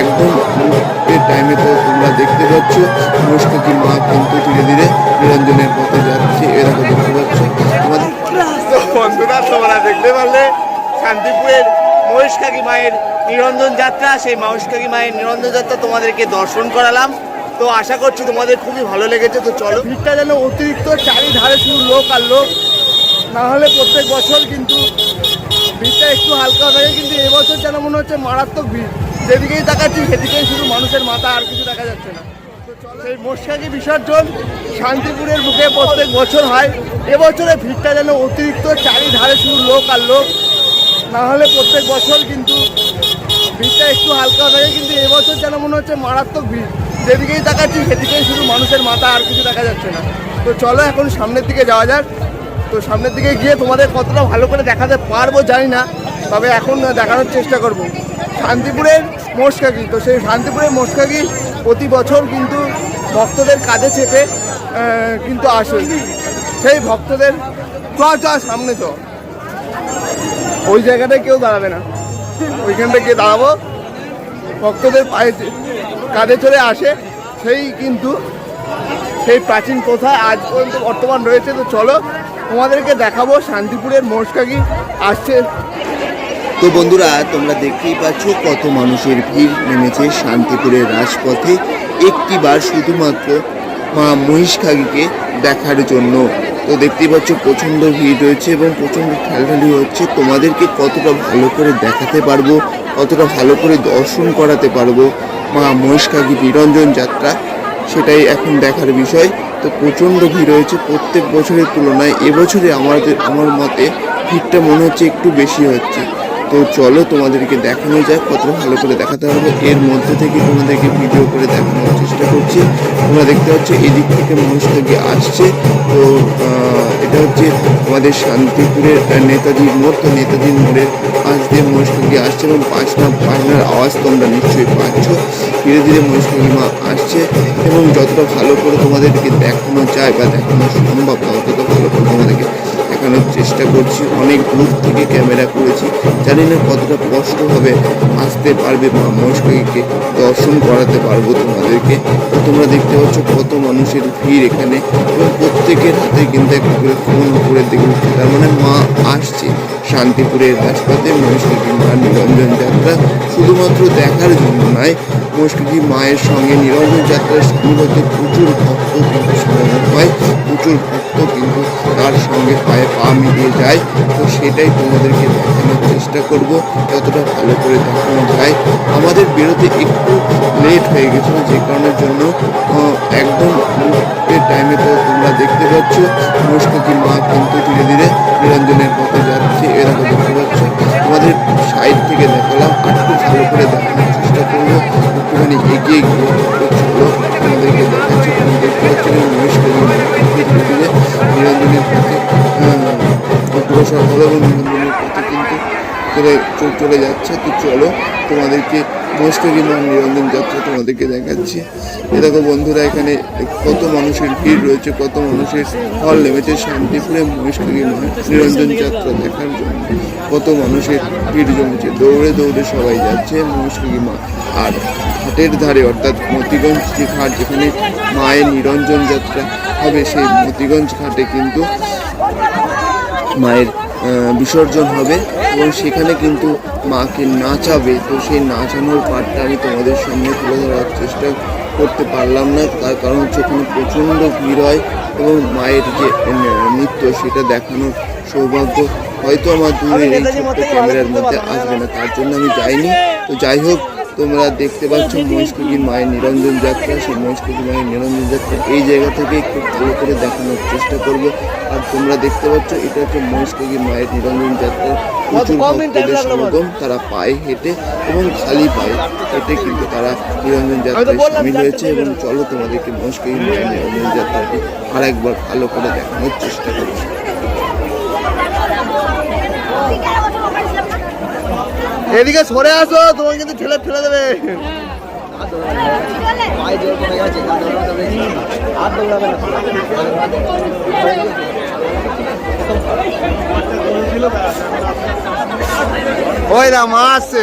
একদম টাইমে তো তোমরা দেখতে পাচ্ছ মুস্তাকি মা কিন্তু ধীরে ধীরে নিরঞ্জনের পথে যাচ্ছে, এরকম দেখতে পাচ্ছ। তোমাদের তো বন্ধুরা, তোমরা দেখতে পারলে শান্তিপুরের মহেশকাকি মায়ের নিরঞ্জন যাত্রা, সেই মহেশকাকি মায়ের নিরঞ্জন যাত্রা তোমাদেরকে দর্শন করালাম। তো আশা করছি তোমাদের খুবই ভালো লেগেছে, তো চলো। ভিড়টা যেন অতিরিক্ত চারিধারে শুধু লোক আর লোক। না হলে প্রত্যেক বছর কিন্তু ভিড়টা একটু হালকা থাকে, কিন্তু এবছর যেন মনে হচ্ছে মারাত্মক ভিড়। যেদিকেই তাকাচ্ছি, সেদিকেই শুধু মানুষের মাথা আর কিছু দেখা যাচ্ছে না। সেই মশাকি বিসর্জন শান্তিপুরের বুকে প্রত্যেক বছর হয়। এবছরে ভিড়টা যেন অতিরিক্ত চারিধারে শুধু লোক আর লোক। না হলে প্রত্যেক বছর কিন্তু ভিড়টা একটু হালকা থাকে, কিন্তু এবছর যেন মনে হচ্ছে মারাত্মক ভিড়। যেদিকেই তাকাচ্ছি, সেদিকেই শুধু মানুষের মাথা আর কিছু দেখা যাচ্ছে না। তো চলো এখন সামনের দিকে যাওয়া যাক। তো সামনের দিকে গিয়ে তোমাদের কতটা ভালো করে দেখাতে পারব জানি না, তবে এখন দেখানোর চেষ্টা করব। শান্তিপুরের মোষকাকি তো সেই শান্তিপুরের মোষকাকি প্রতি বছর কিন্তু ভক্তদের কাঁধে চেপে কিন্তু আসে। সেই ভক্তদের চ চ সামনে চ ওই জায়গাটায় কেউ দাঁড়াবে না। ওইখানটা গিয়ে দাঁড়াবো। ভক্তদের পায়ে কাঁধে চলে আসে, সেই কিন্তু সেই প্রাচীন প্রথা আজ পর্যন্ত বর্তমান রয়েছে। তো চলো, তোমাদেরকে দেখাবো শান্তিপুরের মোষকাকি আসছে। তো বন্ধুরা, তোমরা দেখতেই পাচ্ছ কত মানুষের ভিড় নেমেছে শান্তিপুরের রাজপথে। একটিবার শুধুমাত্র মা মহিষখাগিকে দেখার জন্য। তো দেখতেই পাচ্ছ প্রচণ্ড ভিড় রয়েছে এবং প্রচণ্ড ঠেলাঠেলি হচ্ছে। তোমাদেরকে কতটা ভালো করে দেখাতে পারব কতটা ভালো করে দর্শন করাতে পারব। মা মহিষকাগি বিরঞ্জন যাত্রা, সেটাই এখন দেখার বিষয়। তো প্রচণ্ড ভিড় হয়েছে প্রত্যেক বছরের তুলনায়। এবছরে আমাদের, আমার মতে ভিড়টা মনে হচ্ছে একটু বেশি হচ্ছে। তো চলো তোমাদেরকে দেখানো যাক কতটা ভালো করে দেখাতে হবে। এর মধ্যে থেকে তোমাদেরকে ভিডিও করে দেখানোর চেষ্টা করছি। তোমরা দেখতে পাচ্ছ এদিক থেকে থেকে আসছে। তো এটা হচ্ছে আমাদের শান্তিপুরের আহ, নেতাজির মোড়। তো নেতাজির মোড়ের পাশ দিয়ে মহিষকাকি আসছে এবং পাঁচনা পাঁচনার আওয়াজ তোমরা নিশ্চয়ই পাচ্ছ। ধীরে ধীরে মহিষকাকি মা আসছে এবং যতটা ভালো করে তোমাদেরকে দেখানো যায় বা দেখানো সম্ভব ততটা ভালো করে তোমাদেরকে দেখানোর চেষ্টা করছি। অনেক দূর থেকে ক্যামেরা করেছি। জানি না কতটা কষ্ট হবে আসতে পারবে বা মহেশকে দর্শন করাতে পারব তোমাদেরকে। তোমরা দেখতে পাচ্ছ কত মানুষের ভিড় এখানে। এবং প্রত্যেকের হাতে কিন্তু একটা করে ফোন করে দেখতে তার মানে মা আসছে শান্তিপুরের রাজপথে মহেশকে মা নিরঞ্জন যাত্রা শুধুমাত্র দেখার জন্য নয় মহেশকে মায়ের সঙ্গে নিরঞ্জন যাত্রার হতে প্রচুর ভক্ত কিন্তু সমাগম হয়। প্রচুর কিন্তু তার সঙ্গে পায়ে পা মিলিয়ে যায়। তো সেটাই তোমাদেরকে দেখানোর চেষ্টা করব, যতটা ভালো করে দেখানো যায়। আমাদের বেরোতে একটু লেট হয়ে গেছিল, যে কারণের জন্য একদম টাইমে তো তোমরা দেখতে পাচ্ছ মুস্তাকি মা কিন্তু ধীরে ধীরে নিরঞ্জনের পথে যাচ্ছে এরকম দেখতে পাচ্ছ। তোমাদের সাইড থেকে দেখালাম একটু ভালো করে দেখানোর চেষ্টা করব। একটুখানি এগিয়ে গিয়ে ধীরে ধীরে নিরঞ্জনের পথে অগ্রসর হল এবং কিন্তু চ- চলে যাচ্ছে। তো চলো তোমাদেরকে মস্করি মা নিরঞ্জন যাত্রা তোমাদেরকে দেখাচ্ছি। এ দেখো বন্ধুরা, এখানে কত মানুষের ভিড় রয়েছে, কত মানুষের হল নেমেছে। শান্তিপুরে মা নিরঞ্জন যাত্রা দেখার জন্য কত মানুষের ভিড় জমেছে। দৌড়ে দৌড়ে সবাই যাচ্ছে মহেশকরি মা। আর ঘাটের ধারে অর্থাৎ মতিগঞ্জ যে ঘাট, যেখানে মায়ের নিরঞ্জন যাত্রা হবে, সেই মতিগঞ্জ ঘাটে কিন্তু মায়ের বিসর্জন হবে। এবং সেখানে কিন্তু মাকে নাচাবে। তো সেই নাচানোর পার্টটা আমি তোমাদের সামনে তুলে ধরার চেষ্টা করতে পারলাম না। তার কারণ হচ্ছে ওখানে প্রচণ্ড ভিড় হয় এবং মায়ের যে নৃত্য সেটা দেখানোর সৌভাগ্য হয়তো আমার দূরে এই ছোট্ট ক্যামেরার মধ্যে আসবে না। তার জন্য আমি যাইনি। তো যাই হোক তোমরা দেখতে পাচ্ছ মহেশকুকির মায়ের নিরঞ্জন যাত্রা। সেই মহেশকুকির মায়ের নিরঞ্জন যাত্রা এই জায়গা থেকে একটু ভালো করে দেখানোর চেষ্টা করব। আর তোমরা দেখতে পাচ্ছ এটা হচ্ছে মহেশকুকির মায়ের নিরঞ্জন যাত্রা প্রচুর ভক্তদের সমাগম তারা পায়ে হেঁটে এবং খালি পায়ে হেঁটে কিন্তু তারা নিরঞ্জন যাত্রায় সামিল হয়েছে এবং চলো তোমাদেরকে মায়ের নিরঞ্জন যাত্রাটি আর একবার ভালো করে দেখানোর চেষ্টা করছি। এদিকে সরে আসো তোমাকে কিন্তু ঠেলে ফেলে দেবে। আর না ওই দা মা আসছে।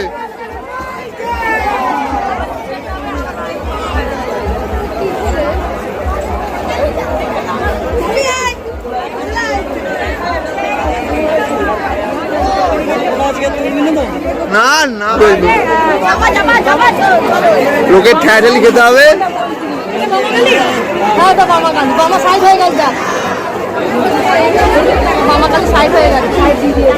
না না। লোকের ঠেয়াঠালি খেতে হবে। হ্যাঁ বাবা হয়ে গেছে। যা মামা কাছে সাইড হয়ে গেছে। সাইড দিয়ে দিয়ে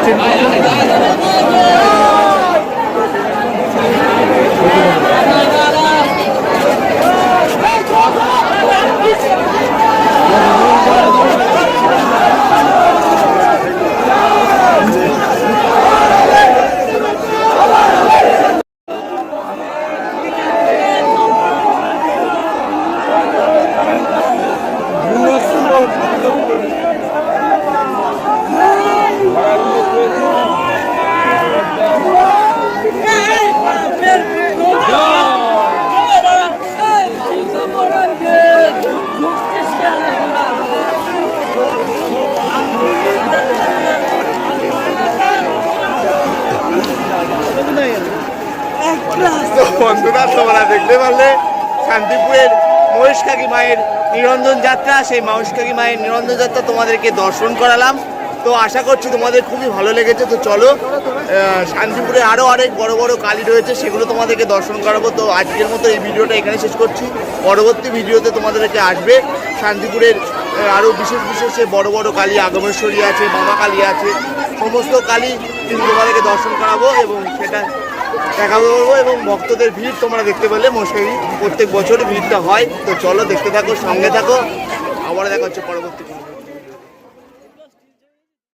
সে গেছে তো বন্ধুরা, তোমরা দেখতে পারলে শান্তিপুরের মহেশ কাকি মায়ের নিরঞ্জন যাত্রা, সেই মহেশ কাকি মায়ের নিরঞ্জন যাত্রা তোমাদেরকে দর্শন করালাম। তো আশা করছি তোমাদের খুবই ভালো লেগেছে, তো চলো শান্তিপুরে আরও অনেক বড় বড় কালী রয়েছে, সেগুলো তোমাদেরকে দর্শন করাবো। তো আজকের মতো এই ভিডিওটা এখানে শেষ করছি। পরবর্তী ভিডিওতে তোমাদেরকে আসবে শান্তিপুরের আরও বিশেষ বিশেষ বড় বড় কালী, আগমেশ্বরী আছে, মামা কালী আছে, সমস্ত কালী তোমাদেরকে দর্শন করাবো এবং সেটা দেখাবো করব এবং ভক্তদের ভিড় তোমরা দেখতে পেলে মশাই। প্রত্যেক বছর ভিড়টা হয়। তো চলো দেখতে থাকো, সঙ্গে থাকো। আবার দেখা হচ্ছে পরবর্তী